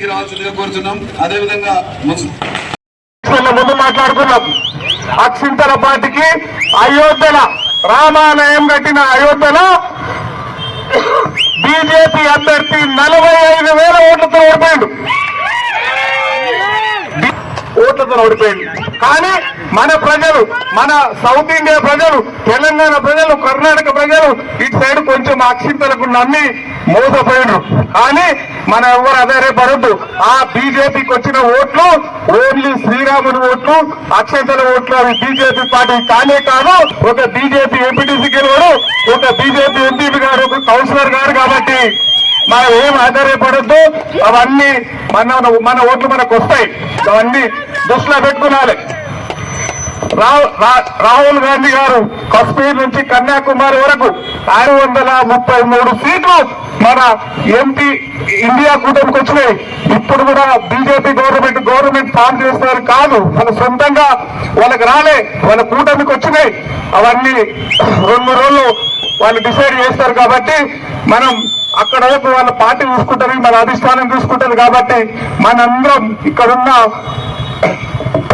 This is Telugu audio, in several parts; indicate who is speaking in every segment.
Speaker 1: గారు రావాల్సిందిగా కోరుతున్నాం అదేవిధంగా
Speaker 2: ముందు మాట్లాడుకున్నాం. అక్షింతల పార్టీకి అయోధ్యల రామాలయం కట్టిన అయోధ్యలో బీజేపీ అభ్యర్థి నలభై ఐదు వేల ఓట్లతో ఓడిపోయాడు. ఓట్లతో ఓడిపోయింది కానీ మన ప్రజలు మన సౌత్ ఇండియా ప్రజలు తెలంగాణ ప్రజలు కర్ణాటక ప్రజలు ఇటు సైడ్ కొంచెం అక్షింతలకు నమ్మి మోసపోయినారు కానీ మన ఎవరు అధైర్యపడద్దు ఆ బీజేపీకి వచ్చిన ఓట్లు ఓన్లీ శ్రీరాముని ఓట్లు అక్షంతల ఓట్లు అవి బీజేపీ పార్టీ కానే కాదు ఒక బీజేపీ ఎంపీటీసీ గెలవడు ఒక బీజేపీ ఎంపీ గారు ఒక కౌన్సిలర్ గారు కాబట్టి మనం ఏం ఆధారపడద్దు. అవన్నీ మన మన ఓట్లు మనకు వస్తాయి. అవన్నీ దృష్టిలో పెట్టుకున్నాలి. రాహుల్ గాంధీ గారు కశ్మీర్ నుంచి కన్యాకుమారి వరకు ఆరు వందల ముప్పై మూడు సీట్లు మన ఎంపీ ఇండియా కూటమికి వచ్చినాయి. ఇప్పుడు కూడా బీజేపీ గవర్నమెంట్ గవర్నమెంట్ ఫామ్ చేస్తారు కాదు. వాళ్ళ సొంతంగా వాళ్ళకి రాలే. వాళ్ళ కూటమికి వచ్చినాయి. అవన్నీ రెండు రోజులు వాళ్ళు డిసైడ్ చేస్తారు కాబట్టి మనం అక్కడ వైపు వాళ్ళ పార్టీ చూసుకుంటారు మన అధిష్టానం చూసుకుంటారు కాబట్టి మనందరం ఇక్కడున్న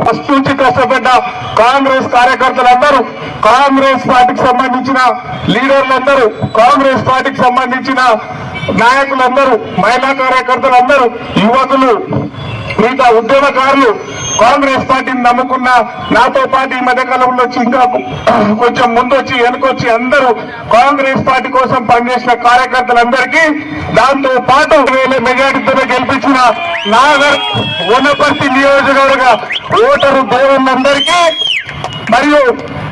Speaker 2: ఫస్ట్ నుంచి కష్టపడ్డ కాంగ్రెస్ కార్యకర్తలందరూ కాంగ్రెస్ పార్టీకి సంబంధించిన లీడర్లందరూ కాంగ్రెస్ పార్టీకి సంబంధించిన నాయకులందరూ మహిళా కార్యకర్తలందరూ యువకులు మిగతా ఉద్యమకారులు కాంగ్రెస్ పార్టీని నమ్ముకున్న నాతో పాటు ఈ మధ్య కాలంలో వచ్చి ఇంకా కొంచెం ముందు వచ్చి వెనుకొచ్చి అందరూ కాంగ్రెస్ పార్టీ కోసం పనిచేసిన కార్యకర్తలందరికీ దాంతో పాటు వేల మెజార్టీతో గెలిపించిన నాగర్ వనపర్తి నియోజకవర్గ ఓటరు దేవుళ్ళందరికీ మరియు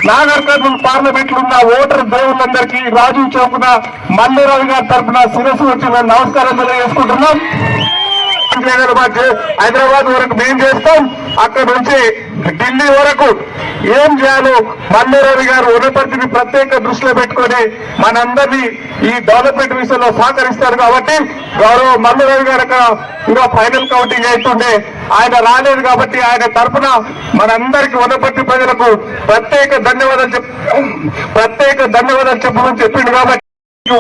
Speaker 2: నాగర్ కర్నూలు పార్లమెంట్ ఉన్న ఓటర్ దేవుళ్ళందరికీ రాజు చౌకున మల్లిరావు గారి తరఫున శిరస్సు వచ్చిన నమస్కారం తెలియజేసుకుంటున్నాం. హైదరాబాద్ హైదరాబాద్ వరకు మేము చేస్తాం. అక్కడ నుంచి ఢిల్లీ వరకు ఏం చేయాలో మల్లేరావు గారు ఉన్నపరిచిని ప్రత్యేక దృష్టిలో పెట్టుకొని మనందరినీ ఈ డెవలప్మెంట్ విషయంలో సహకరిస్తారు కాబట్టి గౌరవ మల్లేరావు గారు అక్కడ ఇంకా ఫైనల్ కౌంటింగ్ అవుతుండే ఆయన రాలేదు కాబట్టి ఆయన తరఫున మనందరికి ఉన్నపర్తి ప్రజలకు ప్రత్యేక ధన్యవాదాలు చెప్ ప్రత్యేక ధన్యవాదాలు చెప్పమని చెప్పిండు కాబట్టి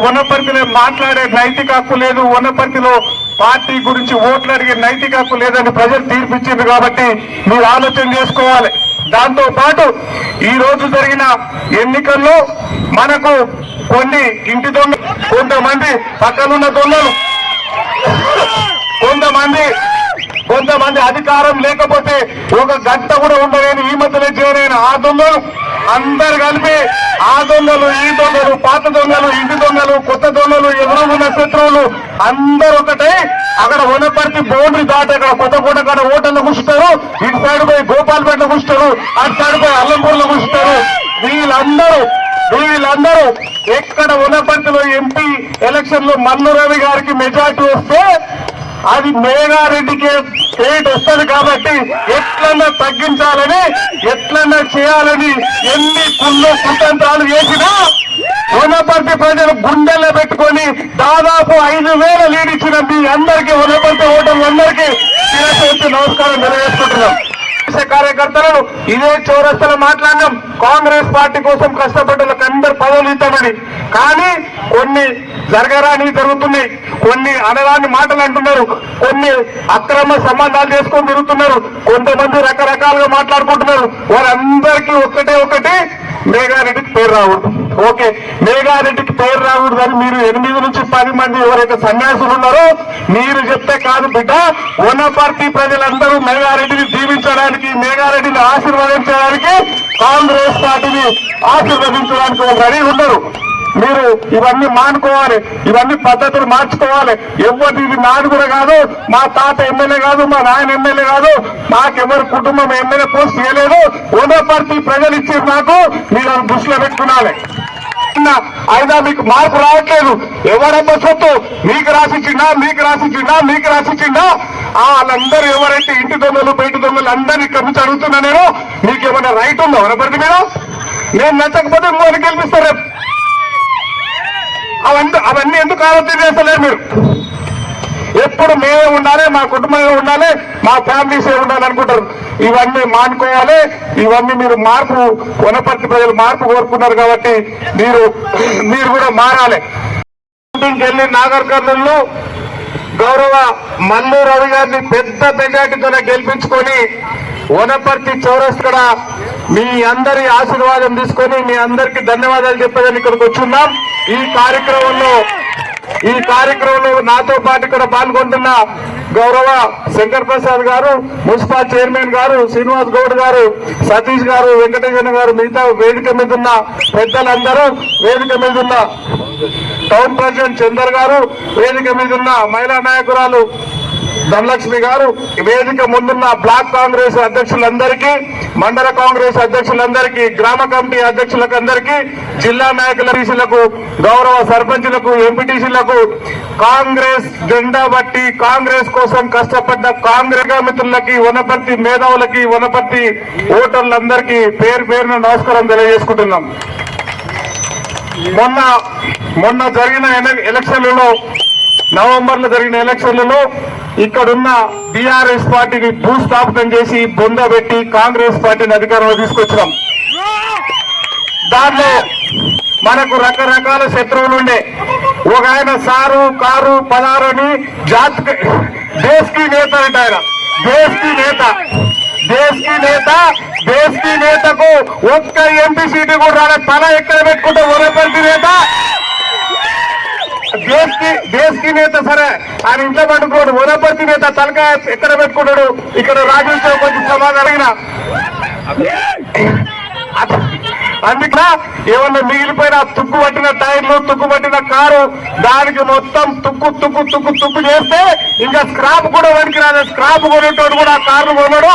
Speaker 2: ఉన్నపర్తిలో మాట్లాడే నైతిక హక్కు లేదు వనపర్తిలో పార్టీ గురించి ఓట్లు అడిగే నైతిక హక్కు లేదని ప్రజలు తీర్పిచ్చింది కాబట్టి మీరు ఆలోచన చేసుకోవాలి. దాంతో పాటు ఈ రోజు జరిగిన ఎన్నికల్లో మనకు కొన్ని ఇంటి దొంగ కొంతమంది పక్కనున్న దొంగలు కొంతమంది కొంతమంది అధికారం లేకపోతే ఒక గంట కూడా ఉండలేని ఈ మధ్యలో చేరైన ఆ దొంగలు అందరు కలిపి ఆ దొంగలు ఈ దొంగలు పాత దొంగలు ఇంటి దొంగలు కొత్త దొంగలు ఎవరు ఉన్న శత్రువులు అందరు ఒకటే. అక్కడ వనపర్తి బౌండరీ దాటి అక్కడ కొత్తకోట అక్కడ ఓటర్లు కూర్చుంటారు. ఇటు సైడ్ పోయి గోపాల్పేటలో కూర్చుంటారు. అటు సైడ్ పోయి అల్లంపూర్లో కూర్చుంటారు. వీళ్ళందరూ వీళ్ళందరూ ఎక్కడ వనపర్తిలో ఎంపీ ఎలక్షన్లో మల్లు రవి గారికి మెజార్టీ వస్తే అది మేఘారెడ్డికి స్టేట్ వస్తుంది కాబట్టి ఎట్లన్నా తగ్గించాలని ఎట్లన్నా చేయాలని ఎన్ని కుళ్ళు కుతంత్రాలు చేసినా వనపర్తి ప్రజలు గుండెల్లో పెట్టుకొని దాదాపు ఐదు వేల లీడ్ ఇచ్చిన మీ అందరికీ వనపర్తి ఓటర్లు అందరికీ నమస్కారం తెలియజేసుకుంటున్నాం. కార్యకర్తలను ఇదే చౌరస్తలో మాట్లాడినాం కాంగ్రెస్ పార్టీ కోసం కష్టపడ్డ అందరు పదవులు ఇద్దామని కానీ కొన్ని జరగరాని జరుగుతున్నాయి. కొన్ని అనరాని మాటలు అంటున్నారు. కొన్ని అక్రమ సంబంధాలు చేసుకొని తిరుగుతున్నారు. కొంతమంది రకరకాలుగా మాట్లాడుకుంటున్నారు. వారందరికీ ఒక్కటే ఒకటి మేఘారెడ్డికి పేరు రావద్దు ఓకే మేఘారెడ్డికి పేరు రాకూడదు అని మీరు ఎనిమిది నుంచి పది మంది ఎవరైతే సన్యాసులు ఉన్నారో మీరు చెప్తే కాదు బిడ్డ వనపర్తి ప్రజలందరూ మేఘారెడ్డిని దీవించడానికి మేఘారెడ్డిని ఆశీర్వదించడానికి కాంగ్రెస్ పార్టీని ఆశీర్వదించడానికి ఒక రెడీ ఉన్నారు. మీరు ఇవన్నీ మానుకోవాలి ఇవన్నీ పద్ధతులు మార్చుకోవాలి. ఎవరు ఇది నాది కూడా కాదు మా తాత ఎమ్మెల్యే కాదు మా నాయన ఎమ్మెల్యే కాదు మాకెవరి కుటుంబం ఎమ్మెల్యే పోస్ట్ చేయలేదు వనపర్తి ప్రజలు ఇచ్చారు నాకు మీరు దృష్టిలో పెట్టుకున్నాలి అయినా- మీకు మార్పు రావట్లేదు. ఎవరమ్మ సొత్తు? మీకు రాసిచ్చిందా మీకు రాసిచ్చిందా మీకు రాసిచ్చిందా ఆ వాళ్ళందరూ ఎవరైతే ఇంటి దొంగలు బయట దొంగలు అందరినీ ఇక్కడి నుంచి అడుగుతున్నా నేను మీకు ఏమైనా రైట్ ఉందో? వనపర్తి మీరు నేను నచ్చకపోతే ఇంకోటి గెలిపిస్తాను అవన్నీ అవన్నీ ఎందుకు ఆలోచన చేస్తలేరు మీరు? ఎప్పుడు మేమే ఉండాలి మా కుటుంబమే ఉండాలి మా ఫ్యామిలీస్ ఉండాలి అనుకుంటారు. ఇవన్నీ మానుకోవాలి ఇవన్నీ మీరు మార్పు వనపర్తి ప్రజలు మార్పు కోరుకున్నారు కాబట్టి మీరు మీరు కూడా మారాలి. వెళ్ళి నాగర్ కర్నూలు గౌరవ మల్లు రవి గారిని పెద్ద మెజార్టీతో గెలిపించుకొని వనపర్తి చౌరస్కడ మీ అందరి ఆశీర్వాదం తీసుకొని మీ అందరికి ధన్యవాదాలు చెప్పేదని ఇక్కడికి వచ్చున్నాం. ఈ కార్యక్రమంలో ఈ కార్యక్రమంలో నాతో పాటు ఇక్కడ పాల్గొంటున్న గౌరవ శంకర్ ప్రసాద్ గారు మున్సిపల్ చైర్మన్ గారు శ్రీనివాస్ గౌడ్ గారు సతీష్ గారు వెంకటేశ్వర గారు మిగతా వేదిక మీద ఉన్న పెద్దలందరూ వేదిక మీద ఉన్న టౌన్ ప్రెసిడెంట్ చందర్ గారు వేదిక మీద ఉన్న మహిళా నాయకురాలు ధనలక్ష్మి గారు వేదిక ముందున్న బ్లాక్ కాంగ్రెస్ అధ్యక్షులందరికీ మండల కాంగ్రెస్ అధ్యక్షులందరికీ గ్రామ కమిటీ అధ్యక్షులకు అందరికీ జిల్లా నాయకుల టీసీలకు గౌరవ సర్పంచులకు ఎంపీటీసీలకు కాంగ్రెస్ జెండా బట్టి కాంగ్రెస్ కోసం కష్టపడ్డ కాంగ్రెస్ మిత్రులకి వనపర్తి మేధావులకి వనపర్తి ఓటర్లందరికీ పేరు పేరున నమస్కారం తెలియజేసుకుంటున్నాం. మొన్న మొన్న జరిగిన ఎలక్షన్లలో నవంబర్లో జరిగిన ఎలక్షన్లలో ఇక్కడున్న బీఆర్ఎస్ పార్టీని భూస్థాపితం చేసి బొందబెట్టి కాంగ్రెస్ పార్టీని అధికారంలో తీసుకొచ్చినాం. దాంట్లో మనకు రకరకాల శత్రువులు ఉండే. ఒక ఆయన సారు కారు పదారు అని జాత్ దేశ్కి నేత అంట ఆయన. దేశ్కి నేత. దేశ్కి నేత దేశ్కి నేతకు ఒక్క ఎంపీ సీటు కూడా తల ఎక్కడ పెట్టుకుంటే వనపర్తి నేత? దేశ్ దేశ్కి నేత సరే ఆయన ఇంట్లో పట్టుకోడు వనపర్తి నేత తలకాయ ఎక్కడ పెట్టుకున్నాడు ఇక్కడ రాజీవ్ చౌక్ వచ్చి సమాధానం అడిగిన. అందుకే ఏమన్నా మిగిలిపోయిన తుక్కు పట్టిన టైర్లు తుక్కు పట్టిన కారు దానికి మొత్తం తుక్కు తుక్కు తుక్కు తుక్కు చేస్తే ఇంకా స్క్రాప్ కూడా వనికి రాదు స్క్రాప్ కొనేటోడు కూడా ఆ కార్లు కొన్నాడు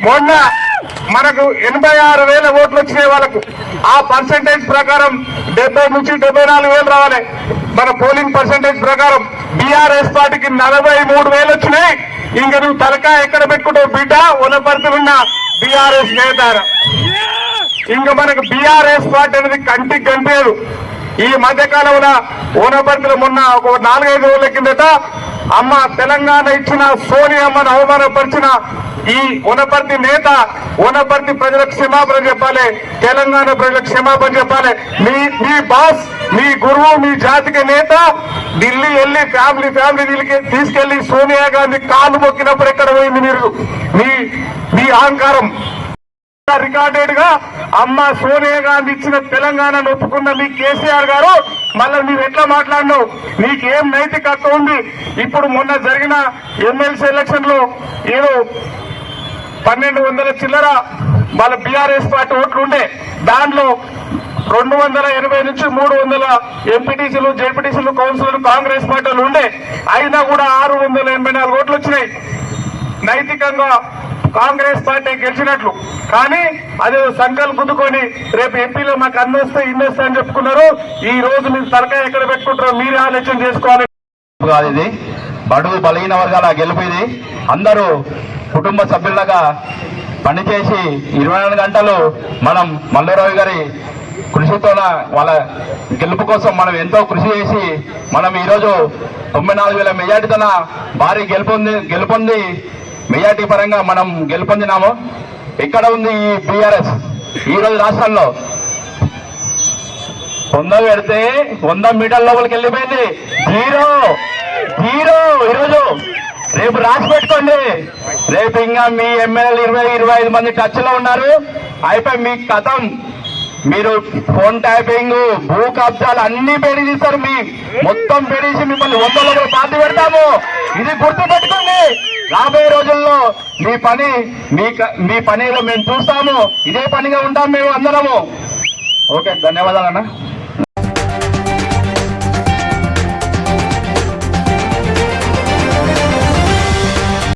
Speaker 2: మొన్న మనకు ఎనభై ఆరు వేల ఓట్లు వచ్చినాయి వాళ్ళకు. ఆ పర్సంటేజ్ ప్రకారం డెబ్బై నుంచి డెబ్బై నాలుగు వేలు రావాలి. మన పోలింగ్ పర్సంటేజ్ ప్రకారం బీఆర్ఎస్ పార్టీకి నలభై మూడు వేలు వచ్చినాయి. ఇంక నువ్వు తలకా ఎక్కడ పెట్టుకుంటావు బిడ్డ? ఉన్న బీఆర్ఎస్ నేత. ఇంకా మనకు బీఆర్ఎస్ పార్టీ అనేది కంటికి కనిపించదు ఈ మధ్య కాలంలో ఓనపర్తిలో మొన్న ఒక నాలుగైదు రోజుల కిందట అమ్మ తెలంగాణ ఇచ్చిన సోనియమ్మను అవమానపరిచిన ఈ వనపర్తి నేత వనపర్తి ప్రజలకు క్షమాపణ చెప్పాలి తెలంగాణ ప్రజలకు క్షమాపణ చెప్పాలి. మీ మీ బాస్ మీ గురువు మీ జాతికి నేత ఢిల్లీ వెళ్ళి ఫ్యామిలీ ఫ్యామిలీ తీసుకెళ్ళి సోనియా గాంధీ కాలు మొక్కినప్పుడు ఎక్కడ పోయింది మీరు? మీ మీ అహంకారం. రికార్డెడ్గా అమ్మ సోనియా గాంధీ ఇచ్చిన తెలంగాణను ఒప్పుకున్న మీ కేసీఆర్ గారు మళ్ళీ మీరు ఎట్లా మాట్లాడినావు? నీకేం నైతిక ఉంది? ఇప్పుడు మొన్న జరిగిన ఎమ్మెల్సీ ఎలక్షన్లో ఏదో పన్నెండు వందల చిల్లర వాళ్ళ బీఆర్ఎస్ పార్టీ ఓట్లు ఉండే. దాంట్లో రెండు వందల ఎనభై నుంచి మూడు వందల ఎంపీటీసీలు జెడ్పీటీసీలు కౌన్సిలర్లు కాంగ్రెస్ పార్టీలు ఉండే. అయినా కూడా ఆరు వందల ఎనభై నాలుగు ఓట్లు వచ్చినాయి. నైతికంగా కాంగ్రెస్ పార్టీ గెలిచినట్లు. కానీ అది సంకల్ గుద్దుకొని రేపు ఎంపీలో మాకు అన్ని వస్తే అని చెప్పుకున్నారు. ఈ రోజు మీరు తలకాయ ఎక్కడ పెట్టుకుంటారో మీరే ఆలోచన చేసుకోవాలి.
Speaker 3: కాదు ఇది. బడుగు బలహీన వర్గాల గెలుపు ఇది. అందరూ కుటుంబ సభ్యులుగా పనిచేసి ఇరవై నాలుగు గంటలు మనం మల్లరావు గారి కృషితో వాళ్ళ గెలుపు కోసం మనం ఎంతో కృషి చేసి మనం ఈరోజు తొంభై నాలుగు వేల మెజార్టీతోన భారీ గెలుపొంది గెలుపొంది మెజార్టీ పరంగా మనం గెలుపొందినాము. ఇక్కడ ఉంది ఈ బీఆర్ఎస్? ఈ రోజు రాష్ట్రంలో వంద పెడితే వంద మీటర్ లోపలికి వెళ్ళిపోయింది. జీరో జీరో ఈరోజు. రేపు రాసి పెట్టుకోండి. రేపు ఇంకా మీ ఎమ్మెల్యేలు ఇరవై ఇరవై ఐదు మంది టచ్లో ఉన్నారు. అయిపోయి మీ కథం. మీరు ఫోన్ ట్యాపింగ్ భూ కబ్జాలు అన్ని పెరిగిస్తారు మీ మొత్తం పెరిగి మిమ్మల్ని వంద లోపల పాతి పెడతాము. ఇది గుర్తు పెట్టుకోండి. రాబోయే రోజుల్లో మీ పని మీ క- మీ పనిలో మేము చూస్తాము. ఇదే పనిగా ఉంటాం మేము అందరము. ఓకే ధన్యవాదాలు అన్న.